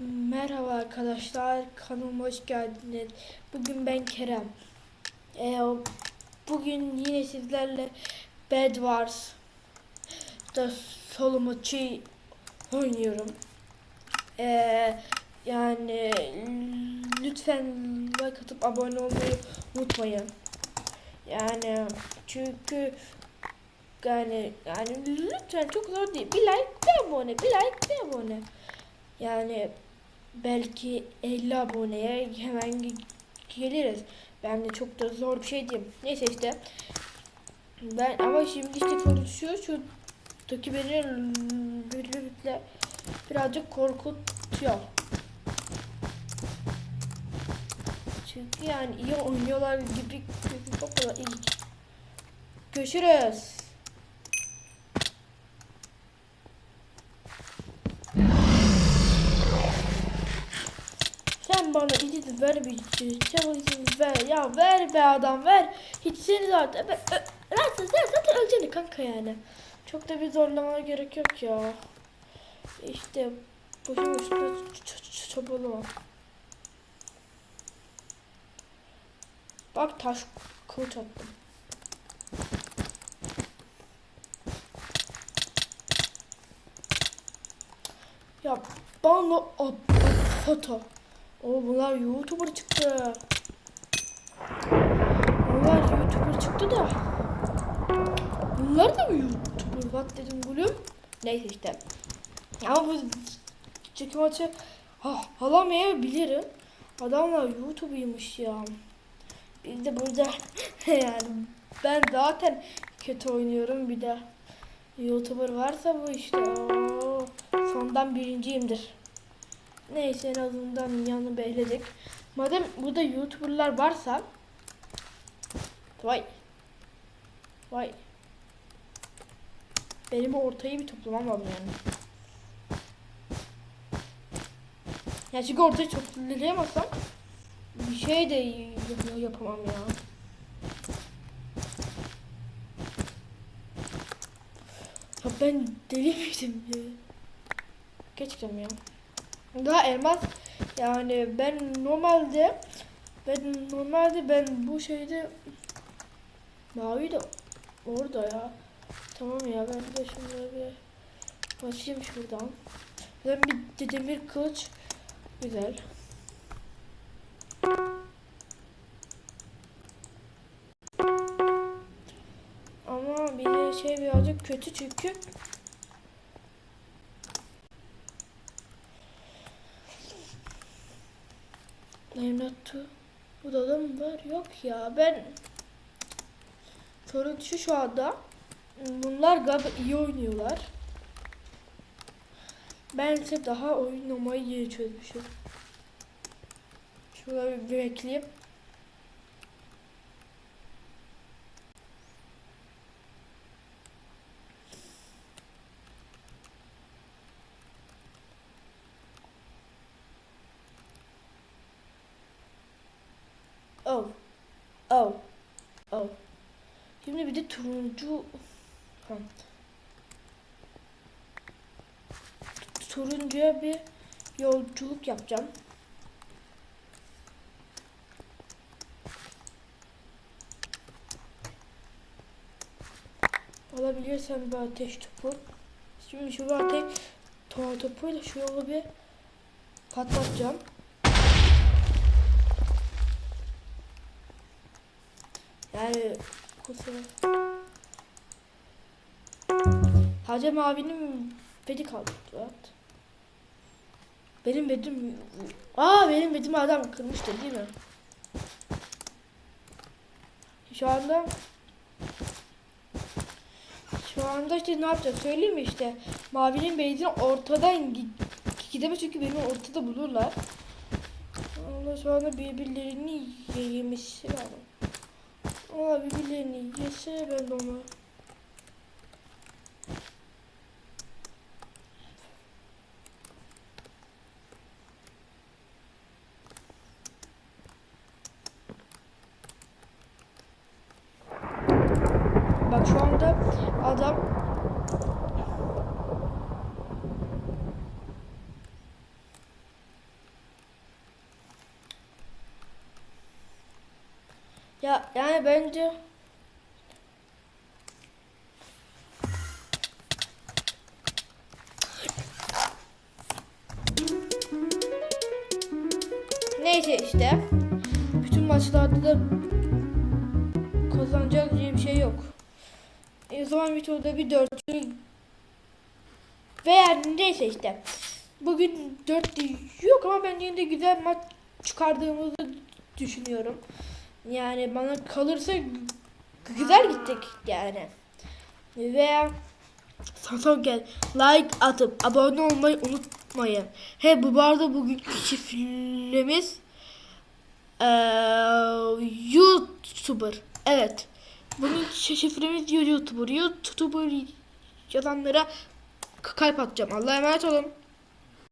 Merhaba arkadaşlar, kanalıma hoş geldiniz. Bugün ben Kerem. Ee, bugün yine sizlerle Bed Wars da solo maçı oynuyorum. Ee, yani lütfen like atıp abone olmayı unutmayın. Yani çünkü yani yani lütfen çok zor değil. Bir like, bir abone, bir like, bir abone. Yani belki 50 aboneye hemen ge- geliriz. Ben de çok da zor bir şey diyeyim. Neyse işte. Ben ama şimdi işte konuşuyor. Şu Toki beni birlikte birazcık korkutuyor. Çünkü yani iyi oynuyorlar gibi iyi. Görüşürüz. Bana izin ver bir çabuk izin ver. Ya ver be adam ver. Hiç seni zaten. Ben, ö, zaten, zaten öleceksin kanka yani. Çok da bir zorlamana gerek yok ya. İşte boşu boşuna çabalama. Bak taş kılıç attım. Ya bana foto. O bunlar YouTuber çıktı. Bunlar YouTuber çıktı da. Bunlar da mı YouTuber? What dedim gülüm? Neyse işte. Ama bu çekim maçı ah, alamayabilirim. Adamlar YouTuber'ymış ya. Biz de burada yani ben zaten kötü oynuyorum bir de YouTuber varsa bu işte sondan birinciyimdir. Neyse en azından yanı behledik. Madem burada YouTuber'lar varsa Vay Vay Benim ortayı bir toplamam lazım yani. Ya çünkü ortayı çok toplayamazsam bir şey de yap- yapamam ya. Ya ben deli miydim ya? Geçeceğim ya. Daha elmas yani ben normalde ben normalde ben bu şeyde mavi de orada ya. Tamam ya ben de şunları bir basayım şuradan. Ben bir de demir kılıç güzel. Ama bir şey birazcık kötü çünkü Evlatı. Bu da mı var? Yok ya ben sorun şu şu anda bunlar galiba iyi oynuyorlar. Ben ise daha oynamayı yeni çözmüşüm. Şurada bir bekleyeyim. Oh. Oh. Oh. Şimdi bir de turuncu ha. turuncuya bir yolculuk yapacağım. Alabilirsem bir ateş topu. Şimdi şu bir ateş to topuyla şu yolu bir patlatacağım. Yani kusura. Hacem abinin bedi kaldı. Benim bedim... Aa benim bedimi adam kırmıştı değil mi? Şu anda... Şu anda işte ne yapacak söyleyeyim mi işte. Mavinin bedini ortadan gi- gidemez çünkü beni ortada bulurlar. Ondan sonra birbirlerini ye- yemişler. Ama birbirlerini yese ben de onu Bak şu anda adam Ya yani bence Neyse işte. Bütün maçlarda da kazanacak diye bir şey yok. E, o zaman bir turda bir dörtlü veya neyse işte. Bugün dörtlü yok ama ben yine de güzel maç çıkardığımızı düşünüyorum. Yani bana kalırsa güzel gittik yani. Ve son gel like atıp abone olmayı unutmayın. He bu arada bugünkü şifremiz eee, YouTuber. Evet. Bugün şifremiz YouTuber. YouTuber yazanlara kalp atacağım. Allah'a emanet olun.